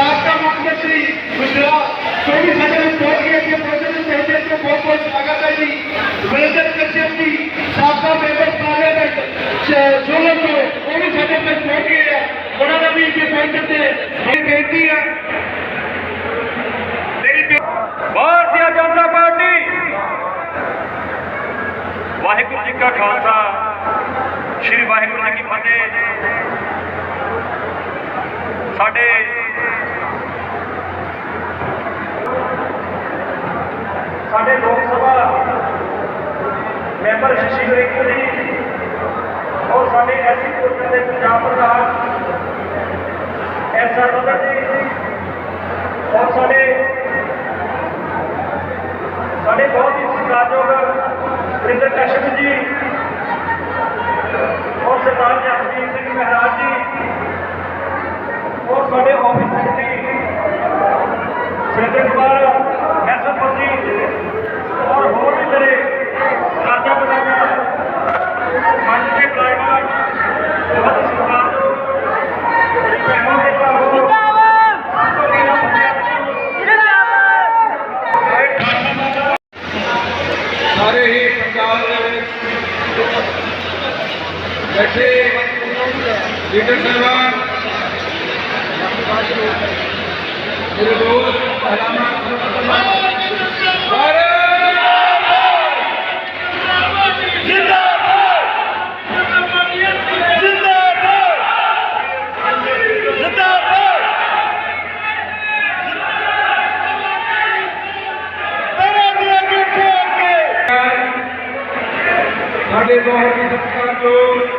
سابقہ مکھ منتری گجرات چوبیس ہزار پہنچ گئے تھے پرجن چہتے کو بہت بہت سواگت ہے جی ولندر کشیپ جی سابقہ ممبر پارلیمنٹ سولہ کو چوبیس ہزار تک پہنچ گئے ہیں انہوں نے بھی یہ پہنچے تھے میری ہے بھارتیہ جنتا پارٹی واحر جی کا خالصہ شری واحر جی کی فتح ساڈے ਸਾਡੇ ਲੋਕ ਸਭਾ ਮੈਂਬਰ ਸ਼ਸ਼ੀ ਗਰੇਕੂ ਜੀ ਔਰ ਸਾਡੇ ਐਸਸੀ ਕੋਟਨ ਦੇ ਪੰਜਾਬ ਪ੍ਰਧਾਨ ਐਸ ਆਰ ਨੰਦਰ ਜੀ ਔਰ ਸਾਡੇ ਸਾਡੇ ਬਹੁਤ ਹੀ ਸਤਿਕਾਰਯੋਗ ਵਰਿੰਦਰ ਕਸ਼ਪ ਜੀ ਔਰ ਸਰਦਾਰ ਜਸਵੀਰ ਸਿੰਘ ਮਹਾਰਾਜ ਜੀ ਔਰ ਸਾਡੇ ਆਫਿਸ ਸੈਕਟਰੀ ਸੁਰਿੰਦਰ ਬੈਠੇ ਲੀਡਰ ਸਾਹਿਬਾਨ ਮੇਰੇ ਦੋਸਤ ਹਲਾਮਾ ਸਾਡੇ ਬਹੁਤ ਹੀ ਸਤਿਕਾਰਯੋਗ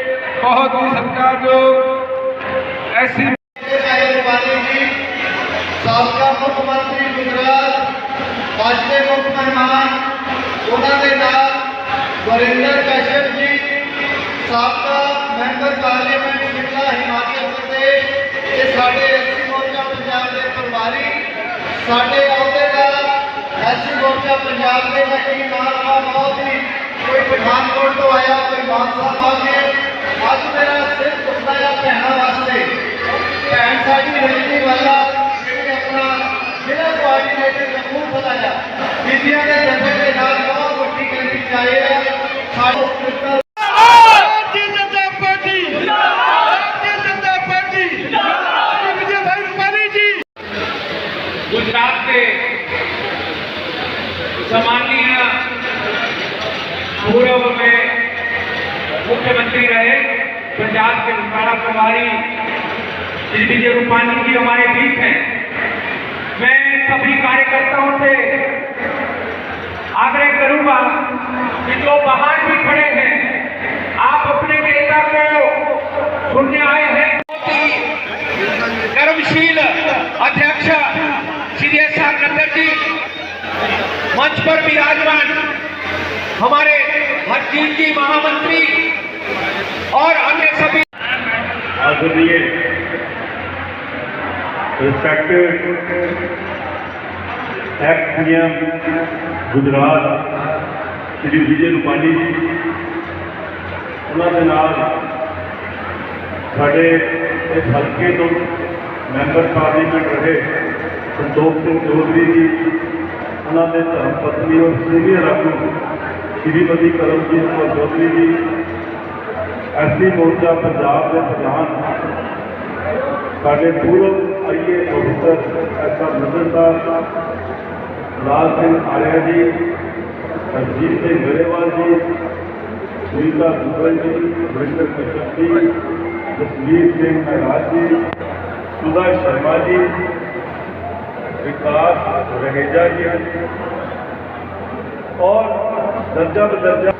ਬਹੁਤ ਹੀ ਸਤਿਕਾਰਯੋਗ ਐਸੀ ਵਾਲੀ ਜੀ ਸਾਬਕਾ ਮੁੱਖ ਮੰਤਰੀ ਗੁਜਰਾਤ ਅੱਜ ਦੇ ਮੁੱਖ ਮਹਿਮਾਨ, ਉਹਨਾਂ ਦੇ ਨਾਲ ਵਰਿੰਦਰ ਕਸ਼ਯਪ ਜੀ, ਸਾਬਕਾ ਮੈਂਬਰ ਪਾਰਲੀਮੈਂਟ ਸ਼ਿਮਲਾ, ਹਿਮਾਚਲ ਪ੍ਰਦੇਸ਼ ਤੇ ਸਾਡੇ ਐਸੀ ਮੋਰਚਾ ਪੰਜਾਬ ਦੇ ਪ੍ਰਭਾਰੀ, ਸਾਡੇ ਅਹੁਦੇਦਾਰ ਐਸੀ ਮੋਰਚਾ ਪੰਜਾਬ ਦੇ ਨਾਲ ਬਹੁਤ ਹੀ ਕੋਈ ਪਠਾਨਕੋਟ ਤੋਂ ਆਇਆ ਕੋਈ ਮਾਨਸਾ ਆ ਕੇ ਅੱਜ ਮੇਰਾ ਸਿਰਫ ਪੁੱਛਦਾ ਆ ਭੈਣਾਂ ਵਾਸਤੇ। ਭੈਣ ਸਾਡੀ ਰਜਨੀ ਵਾਲਾ। پنجاب کے سارا پرواری شری وجے روپانی جی ہمارے بیچ ہیں میں سبھی کاریہ کرتاؤں سے آگرہ کروں گا کہ جو باہر بھی کھڑے ہیں آپ اپنے نیتا کو سننے آئے ہیں کرمشیل ادھیش شری ایس آر نندر جی منچ پر بھی آجمان ہمارے ہر چیز کی مہامنتری اور ہمیں سبھی آدھنیے ریسپیکٹڈ ایکٹ پیم گجرات شری وجے روپانی جی انہوں کے اس ہلکے تو ممبر پارلیمنٹ رہے سنتوک سنگھ چودھری جی انہوں نے دھرم پتنی اور سینئر آگو شریمتی کرم جی چودھری جی ایسی مورچہ پنجاب کے پردھان سارے پورب آئیے آفیسر ایسا مدر لال سنگھ آریہ جی ہرجیت سنگھ گریوال جی سنیتا دبل جی ورندر کشپ جی جسمیر سنگھ مہاراج جی سدا شرما جی وکاس رہیجا جی اور درجہ بدرجہ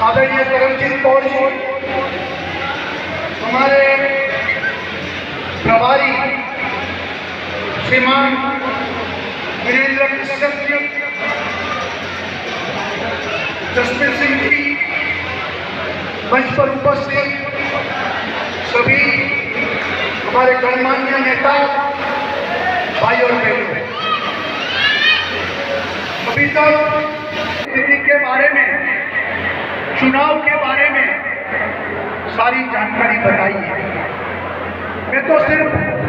آدرنیہ کرم چند پوری ہمارے پرواری شریمان وریندر کشن جی جسپت سنگھ جی منچ پر اپستھت سبھی ہمارے گنمانیہ نیتا، بھائی اور بہنوں۔ ابھی تک کے بارے میں چناؤ کے بارے میں ساری جانکاری بتائی ہے۔ میں تو صرف